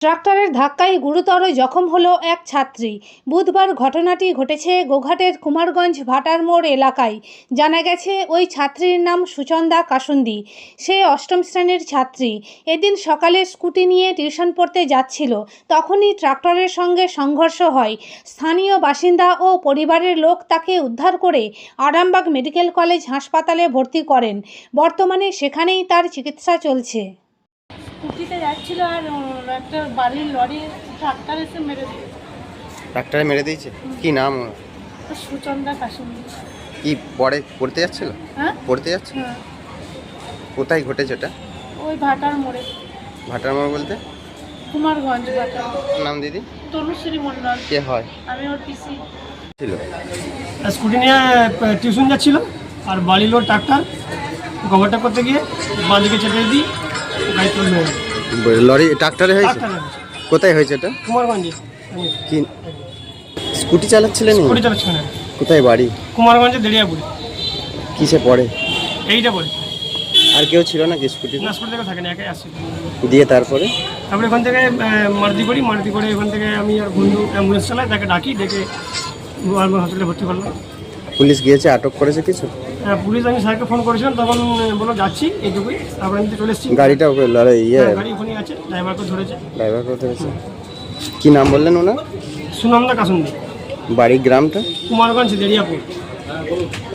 ট্রাক্টরের ধাক্কায় গুরুতর জখম হলো এক ছাত্রী। বুধবার ঘটনাটি ঘটেছে গোঘাটের কুমারগঞ্জ ভাটার মোড় এলাকায়। জানা গেছে, ওই ছাত্রীর নাম সুচন্দা কাসুন্দি। সে অষ্টম শ্রেণির ছাত্রী। এদিন সকালে স্কুটি নিয়ে টিউশন পড়তে যাচ্ছিল। তখনই ট্রাক্টরের সঙ্গে সংঘর্ষ হয়। স্থানীয় বাসিন্দা ও পরিবারের লোক তাকে উদ্ধার করে আরামবাগ মেডিকেল কলেজ হাসপাতালে ভর্তি করেন। বর্তমানে সেখানেই তার চিকিৎসা চলছে। স্কুটিতে যাচ্ছিল আর একটা বাড়ির লরি ট্রাক্টর এসে মেরে দিল ডাক্তারে মেরে দিয়েছে? কি নাম ওর? সুচন্দা কাশ্মীর কি পড়ে পড়তে যাচ্ছিল? হ্যাঁ? পড়তে যাচ্ছে হ্যাঁ। কোথায় ঘটেছে ওটা? ওই ভাটার মোড়ে। ভাটার মোড় বলতে? কুমারগঞ্জ ভাটা নাম দিদি? তনুশ্রী মণ্ডল। কে হয়? আমি ওর পিসি। ছিল। স্কুটি নিয়ে টিউশন যাচ্ছিল। আর বাড়ি লোড ট্রাক্টর কভারটা করতে গিয়ে বাঁদিকে চেপে দিই। লরি ট্রাক্টরে হয়েছে? কোথায় হয়েছে এটা? কুমারগঞ্জে। কি? স্কুটি চালাচ্ছিলেন স্কুটি চালাচ্ছি না কোথায় বাড়ি? কুমারগঞ্জে দেড়িয়াপুরে। কিসে পড়ে? এইটা বলে আর কেউ ছিল নাকি স্কুটি? না স্কুটি থেকে থাকে না একাই আসছি দিয়ে তারপরে? তারপরে এখান থেকে মারুতি করি মারুতি করে এখান থেকে আমি আর বন্ধু অ্যাম্বুলেন্স চালাই তাকে ডাকি ডেকে হসপিটালে ভর্তি করলাম। পুলিশ গিয়েছে আটক করেছে কিছু? হ্যাঁ, পুলিশ আমি স্যারকে ফোন করেছিলাম তখন বলল যাচ্ছি এইটুকুই। তারপরে আমি চলে এসেছি। গাড়িটা ওকে লড়াই ইয়ে। হ্যাঁ, গাড়ি ওখানে আছে ড্রাইভারকে ধরেছে। ড্রাইভার করতে হয়েছে কি নাম বললেন ওনার? সুনন্দা কাসুন্দি। বাড়ি গ্রামটা? কুমারগঞ্জ দেড়িয়াপুর।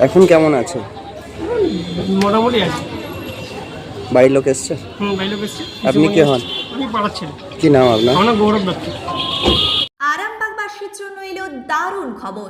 এখন কেমন আছে? মোটামুটি আছে। বাড়ির লোক এসছে? হুম বাইরে এসছে। আপনি কে হন? আমি পাড়ার ছেলে। কি নাম আপনার? আমার গৌরব দত্ত। আরামবাগবাসীর জন্য এলো দারুণ খবর।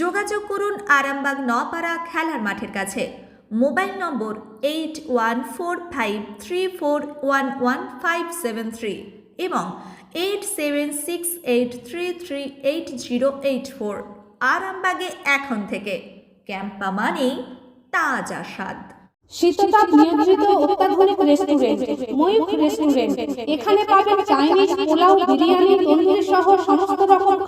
যোগাযোগ করুন আরামবাগ নপাড়া খেলার মাঠের কাছে। Mobile number eight one four five three four one one five seven three এবং eight seven six eight three three eight zero eight four আরামবাগে এখন থেকে। ক্যাম্পা মানেই তাজা স্বাদ। শীততাপ নিয়ন্ত্রিত অত্যাধুনিক রেস্টুরেন্ট রেস্টুরেন্ট এখানে পাবেন চাইনিজ পোলাও, বিরিয়ানি, তন্দুরি সহ সমস্ত